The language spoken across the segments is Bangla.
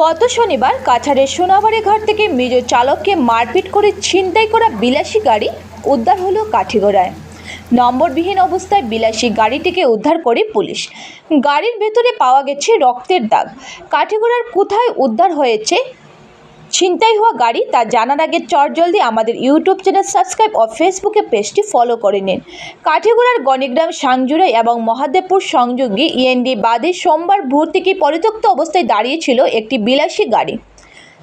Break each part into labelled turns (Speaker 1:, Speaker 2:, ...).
Speaker 1: গত শনিবার কাছাড়ের সোনাবাড়ি ঘাট থেকে মৃত চালককে মারপিট করে ছিনতাই করা বিলাসী গাড়ি উদ্ধার হলো কাঠিগড়ায়। নম্বরবিহীন অবস্থায় বিলাসী গাড়িটিকে উদ্ধার করে পুলিশ। গাড়ির ভেতরে পাওয়া গেছে রক্তের দাগ। কাঠিগড়ার কোথায় উদ্ধার হয়েছে ছিনতাই হওয়া গাড়ি তা জানার আগে চটজলদি আমাদের ইউটিউব চ্যানেল সাবস্ক্রাইব ও ফেসবুকে পেজটি ফলো করে নিন। কাঠিগুড়ার গণিগ্রাম সাংজুড়া এবং মহাদেবপুর সংযোগী ইএনডি বাদে সোমবার ভোর থেকে পরিত্যক্ত অবস্থায় দাঁড়িয়েছিল একটি বিলাসী গাড়ি।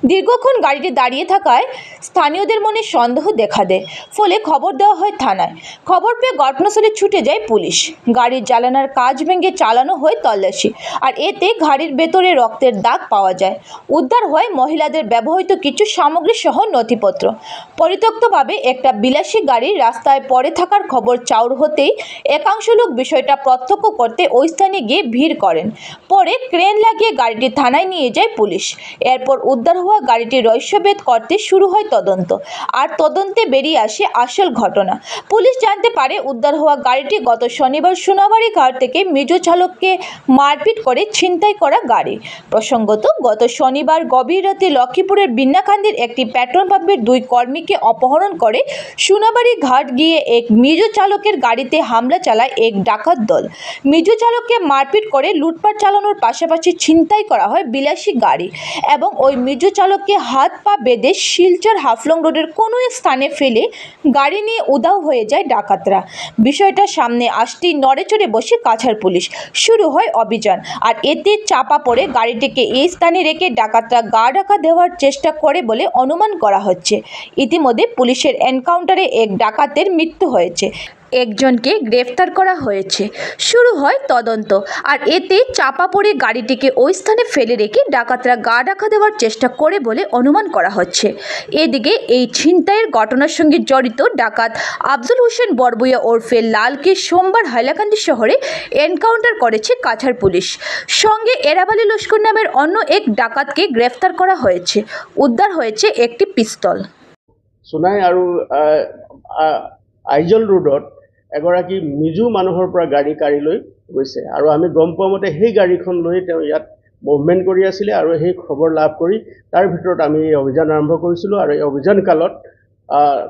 Speaker 1: দীর্ঘক্ষণ গাড়িটি দাঁড়িয়ে থাকায় স্থানীয়দের মনে সন্দেহ দেখা দেয়। ফলে খবর দেওয়া হয় থানায়। খবর পেয়ে ঘটনাস্থলে ছুটে যায় পুলিশ। গাড়ির জ্বালানার কাজ ভেঙে চালানো হয় তল্লাশি, আর এতে গাড়ির ভেতরে রক্তের দাগ পাওয়া যায়। উদ্ধার হয় মহিলাদের ব্যবহৃত কিছু সামগ্রী সহ নথিপত্র। পরিত্যক্তভাবে একটা বিলাসী গাড়ি রাস্তায় পড়ে থাকার খবর চাউর হতেই একাংশ লোক বিষয়টা প্রত্যক্ষ করতে ওই স্থানে গিয়ে ভিড় করেন। পরে ক্রেন লাগিয়ে গাড়িটি থানায় নিয়ে যায় পুলিশ। এরপর উদ্ধার হওয়া গাড়িটি রহস্যভেদ করতে শুরু হয় তদন্ত। আর তদন্তে বেরিয়ে আসে আসল ঘটনা। পুলিশ জানতে পারে উদ্ধার হওয়া গাড়িটি গত শনিবার সোনাবাড়ি ঘাট থেকে মৃত চালককে মারপিট করে ছিনতাই করা গাড়ি। প্রসঙ্গত, গত শনিবার গভীর রাতে লক্ষ্মীপুরের বিন্নাকান্দির একটি পেট্রোল পাম্পের দুই কর্মীকে অপহরণ করে সোনাবাড়ি ঘাট গিয়ে এক মৃত চালকের গাড়িতে হামলা চালায় এক ডাকাত দল। মৃত চালককে মারপিট করে লুটপাট চালানোর পাশাপাশি ছিনতাই করা হয় বিলাসী গাড়ি এবং ওই মৃত চালককে হাত পা বেঁধে শিলচর হাফলং রোডের কোনো এক স্থানে ফেলে গাড়ি নিয়ে উধাও হয়ে যায় ডাকাতরা। বিষয়টা সামনে আসতেই নড়েচড়ে বসে কাছার পুলিশ। শুরু হয় অভিযান, আর এতে চাপা পড়ে গাড়িটিকে এই স্থানে রেখে ডাকাতরা গা ঢাকা দেওয়ার চেষ্টা করে বলে অনুমান করা হচ্ছে। ইতিমধ্যে পুলিশের এনকাউন্টারে এক ডাকাতের মৃত্যু হয়েছে। একজনকে গ্রেফতার করা হয়েছে। শুরু হয় তদন্ত আর এতে চাপা পড়ে গাড়িটিকে ওই স্থানে ফেলে রেখে ডাকাতরা গা ঢাকা দেওয়ার চেষ্টা করে বলে অনুমান করা হচ্ছে। এদিকে এই ছিনতাইয়ের ঘটনার সঙ্গে জড়িত ডাকাত আফজল হোসেন বরবুইয়া ওরফে লালকে সোমবার হাইলাকান্দি শহরে এনকাউন্টার করেছে কাছাড় পুলিশ। সঙ্গে এরাবালি লস্কর নামের অন্য এক ডাকাতকে গ্রেফতার করা হয়েছে। উদ্ধার হয়েছে একটি পিস্তল।
Speaker 2: সোনাই আহ, আইজল ৰোডত এগৰাকী মিজু মানুহৰ পৰা গাড়ী কাঢ়ি লৈ গৈছে। আৰু আমি গম পোৱা মতে সেই গাড়ীখন লৈ তেওঁ ইয়াত মুভমেণ্ট কৰি আছিলে আৰু সেই খবৰ লাভ কৰি তাৰ ভিতৰত আমি এই অভিযান আৰম্ভ কৰিছিলোঁ আৰু এই অভিযান কালত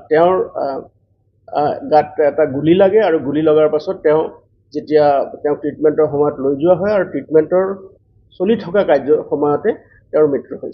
Speaker 2: তেওঁৰ গাত এটা গুলী লাগে আৰু গুলী লগাৰ পাছত তেওঁ যেতিয়া তেওঁক ট্ৰিটমেণ্টৰ সময়ত লৈ যোৱা হয় আৰু ট্ৰিটমেণ্টৰ চলি থকা কাৰ্য সময়তে তেওঁৰ মৃত্যু হৈছে